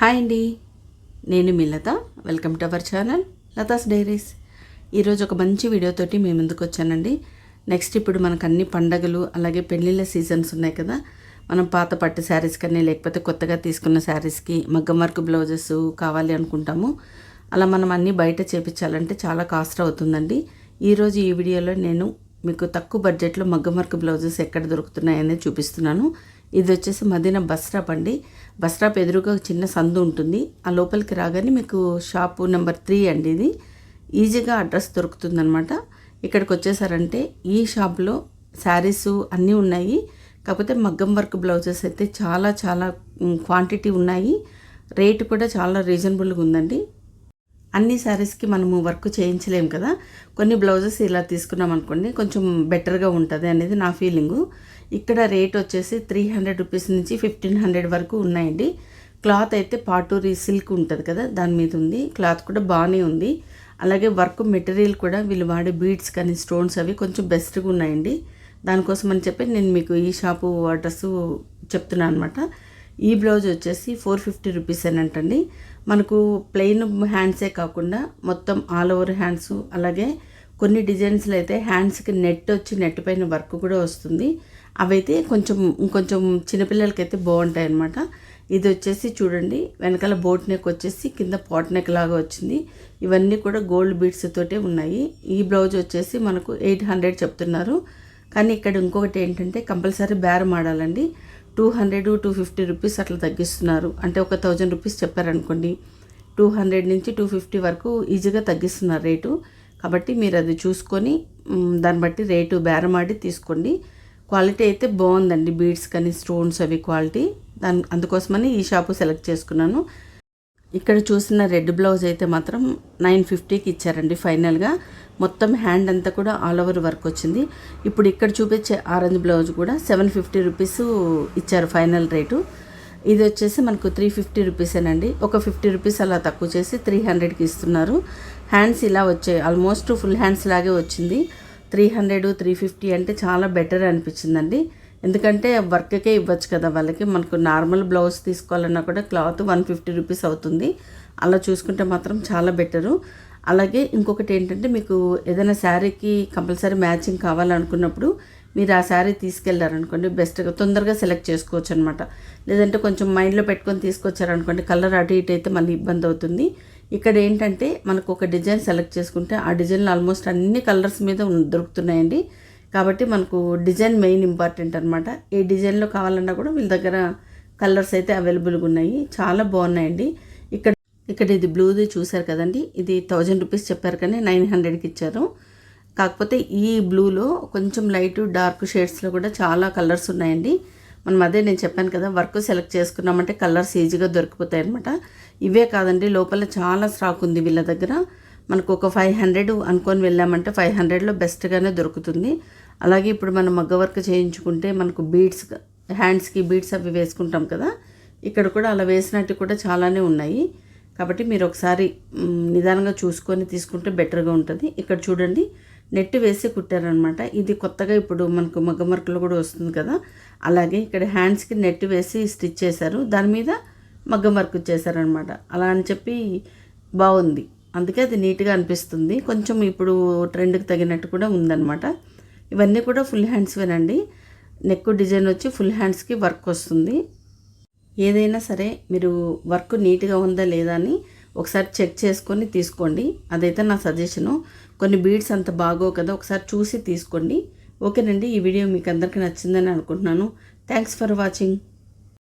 Hi అండి. నేను మీ Latha. Welcome to our channel Latha's diaries ఈరోజు ఒక మంచి వీడియోతోటి మేము ముందుకు వచ్చానండి. నెక్స్ట్ ఇప్పుడు మనకు అన్ని పండగలు అలాగే పెళ్ళిళ్ళ సీజన్స్ ఉన్నాయి కదా. మనం పాత పట్టు శారీస్ కానీ లేకపోతే కొత్తగా తీసుకున్న శారీస్కి మగ్గం వర్క్ బ్లౌజెస్ కావాలి అనుకుంటాము. అలా మనం అన్నీ బయట చేపించాలంటే చాలా కాస్ట్ అవుతుందండి. ఈరోజు ఈ వీడియోలో నేను మీకు తక్కువ బడ్జెట్లో మగ్గం వర్క్ బ్లౌజెస్ ఎక్కడ దొరుకుతున్నాయనేది చూపిస్తున్నాను. ఇది వచ్చేసి మదీనా బస్ స్టాప్ అండి. బస్ స్టాప్ ఎదురుగా చిన్న సందు ఉంటుంది. ఆ లోపలికి రాగానే మీకు షాపు నెంబర్ త్రీ అండి ఇది. ఈజీగా అడ్రస్ దొరుకుతుందనమాట ఇక్కడికి వచ్చేసారంటే ఈ షాప్లో శారీస్ అన్నీ ఉన్నాయి. కాకపోతే మగ్గం వర్క్ బ్లౌజెస్ అయితే చాలా చాలా క్వాంటిటీ ఉన్నాయి. రేటు కూడా చాలా రీజనబుల్గా ఉందండి. అన్ని శారీస్కి మనము వర్క్ చేయించలేము కదా. కొన్ని బ్లౌజెస్ ఇలా తీసుకున్నాం అనుకోండి కొంచెం బెటర్గా ఉంటుంది అనేది నా ఫీలింగు. ఇక్కడ రేట్ వచ్చేసి త్రీ హండ్రెడ్ రూపీస్ నుంచి ఫిఫ్టీన్ హండ్రెడ్ వరకు ఉన్నాయండి. క్లాత్ అయితే పాటూరి సిల్క్ ఉంటుంది కదా దాని మీద ఉంది. క్లాత్ కూడా బాగానే ఉంది. అలాగే వర్క్ మెటీరియల్ కూడా వీళ్ళు వాడే బీడ్స్ కానీ స్టోన్స్ అవి కొంచెం బెస్ట్గా ఉన్నాయండి. దానికోసం అని చెప్పి నేను మీకు ఈ షాపు అడ్రస్ చెప్తున్నాను అనమాట ఈ బ్లౌజ్ వచ్చేసి ఫోర్ ఫిఫ్టీ రూపీస్ అంటండి మనకు ప్లెయిన్ హ్యాండ్సే కాకుండా మొత్తం ఆల్ ఓవర్ హ్యాండ్స్ అలాగే కొన్ని డిజైన్స్లో అయితే హ్యాండ్స్కి నెట్ వచ్చి నెట్ పైన వర్క్ కూడా వస్తుంది. అవైతే కొంచెం ఇంకొంచెం చిన్నపిల్లలకైతే బాగుంటాయి అన్నమాట ఇది వచ్చేసి చూడండి వెనకాల బోట్ నెక్ వచ్చేసి కింద పాట్ నెక్ లాగా వచ్చింది. ఇవన్నీ కూడా గోల్డ్ బీడ్స్ తోటే ఉన్నాయి. ఈ బ్లౌజ్ వచ్చేసి మనకు ఎయిట్ హండ్రెడ్ చెప్తున్నారు. కానీ ఇక్కడ ఇంకొకటి ఏంటంటే కంపల్సరీ బేరం ఆడాలండి. Two hundred two fifty rupees అట్లా తగ్గిస్తున్నారు. అంటే ఒక థౌజండ్ రూపీస్ చెప్పారనుకోండి. టూ హండ్రెడ్ నుంచి టూ ఫిఫ్టీ వరకు ఈజీగా తగ్గిస్తున్నారు రేటు. కాబట్టి మీరు అది చూసుకొని దాన్ని బట్టి రేటు బేరమాడి తీసుకోండి. క్వాలిటీ అయితే బాగుందండి బీడ్స్ కానీ స్టోన్స్ అవి క్వాలిటీ. దాని అందుకోసమని ఈ షాపు సెలెక్ట్ చేసుకున్నాను. ఇక్కడ చూసిన రెడ్ బ్లౌజ్ అయితే మాత్రం నైన్ ఫిఫ్టీకి ఇచ్చారండి ఫైనల్గా. మొత్తం హ్యాండ్ అంతా కూడా ఆల్ ఓవర్ వర్క్ వచ్చింది. ఇప్పుడు ఇక్కడ చూపించే ఆరెంజ్ బ్లౌజ్ కూడా సెవెన్ ఫిఫ్టీ రూపీస్ ఇచ్చారు ఫైనల్ రేటు. ఇది వచ్చేసి మనకు త్రీ ఫిఫ్టీ రూపీసేనండి. ఒక ఫిఫ్టీ రూపీస్ అలా తక్కువ చేసి త్రీ హండ్రెడ్కి ఇస్తున్నారు. హ్యాండ్స్ ఇలా వచ్చాయి. ఆల్మోస్ట్ ఫుల్ హ్యాండ్స్ లాగే వచ్చింది. త్రీ హండ్రెడ్ త్రీ ఫిఫ్టీ అంటే చాలా బెటర్ అనిపించిందండి. ఎందుకంటే వర్క్కే ఇవ్వచ్చు కదా వాళ్ళకి. మనకు నార్మల్ బ్లౌజ్ తీసుకోవాలన్నా కూడా క్లాత్ వన్ ఫిఫ్టీ రూపీస్ అవుతుంది. అలా చూసుకుంటే మాత్రం చాలా బెటరు. అలాగే ఇంకొకటి ఏంటంటే మీకు ఏదైనా శారీకి కంపల్సరీ మ్యాచింగ్ కావాలనుకున్నప్పుడు మీరు ఆ శారీ తీసుకెళ్ళారనుకోండి బెస్ట్గా తొందరగా సెలెక్ట్ చేసుకోవచ్చు అనమాట లేదంటే కొంచెం మైండ్లో పెట్టుకొని తీసుకొచ్చారనుకోండి కలర్ అటు ఇటు అయితే మళ్ళీ ఇబ్బంది అవుతుంది. ఇక్కడ ఏంటంటే మనకు ఒక డిజైన్ సెలెక్ట్ చేసుకుంటే ఆ డిజైన్లో ఆల్మోస్ట్ అన్ని కలర్స్ మీద దొరుకుతున్నాయండి. కాబట్టి మనకు డిజైన్ మెయిన్ ఇంపార్టెంట్ అనమాట ఏ డిజైన్లో కావాలన్నా కూడా వీళ్ళ దగ్గర కలర్స్ అయితే అవైలబుల్గా ఉన్నాయి. చాలా బాగున్నాయండి. ఇక్కడ ఇక్కడ ఇది బ్లూది చూశారు కదండి. ఇది థౌజండ్ రూపీస్ చెప్పారు కానీ నైన్ హండ్రెడ్కి ఇచ్చారు. కాకపోతే ఈ బ్లూలో కొంచెం లైట్ డార్క్ షేడ్స్లో కూడా చాలా కలర్స్ ఉన్నాయండి. మనం అదే నేను చెప్పాను కదా వర్క్ సెలెక్ట్ చేసుకున్నామంటే కలర్స్ ఈజీగా దొరికిపోతాయి అనమాట ఇవే కాదండి లోపల చాలా స్టాక్ ఉంది వీళ్ళ దగ్గర. మనకు ఒక ఫైవ్ హండ్రెడ్ అనుకొని వెళ్ళామంటే ఫైవ్ హండ్రెడ్లో బెస్ట్గానే దొరుకుతుంది. అలాగే ఇప్పుడు మనం మగ్గ వర్క్ చేయించుకుంటే మనకు బీడ్స్ హ్యాండ్స్కి బీడ్స్ అవి వేసుకుంటాం కదా ఇక్కడ కూడా అలా వేసినట్టు కూడా చాలానే ఉన్నాయి. కాబట్టి మీరు ఒకసారి నిదానంగా చూసుకొని తీసుకుంటే బెటర్గా ఉంటుంది. ఇక్కడ చూడండి నెట్ వేసి కుట్టారనమాట ఇది కొత్తగా ఇప్పుడు మనకు మగ్గం కూడా వస్తుంది కదా. అలాగే ఇక్కడ హ్యాండ్స్కి నెట్ వేసి స్టిచ్ చేశారు. దాని మీద మగ్గ వర్క్ చేశారనమాట అలా అని చెప్పి బాగుంది. అందుకే అది నీట్గా అనిపిస్తుంది. కొంచెం ఇప్పుడు ట్రెండ్కి తగినట్టు కూడా ఉందన్నమాట. ఇవన్నీ కూడా ఫుల్ హ్యాండ్స్వేనండి నెక్ డిజైన్ వచ్చి ఫుల్ హ్యాండ్స్కి వర్క్ వస్తుంది. ఏదైనా సరే మీరు వర్క్ నీట్గా ఉందా లేదా అని ఒకసారి చెక్ చేసుకొని తీసుకోండి. అదైతే నా సజెషను. కొన్ని బీడ్స్ అంత బాగో కదా ఒకసారి చూసి తీసుకోండి. ఓకేనండి ఈ వీడియో మీకు అందరికీ నచ్చిందని అనుకుంటున్నాను. Thanks for watching.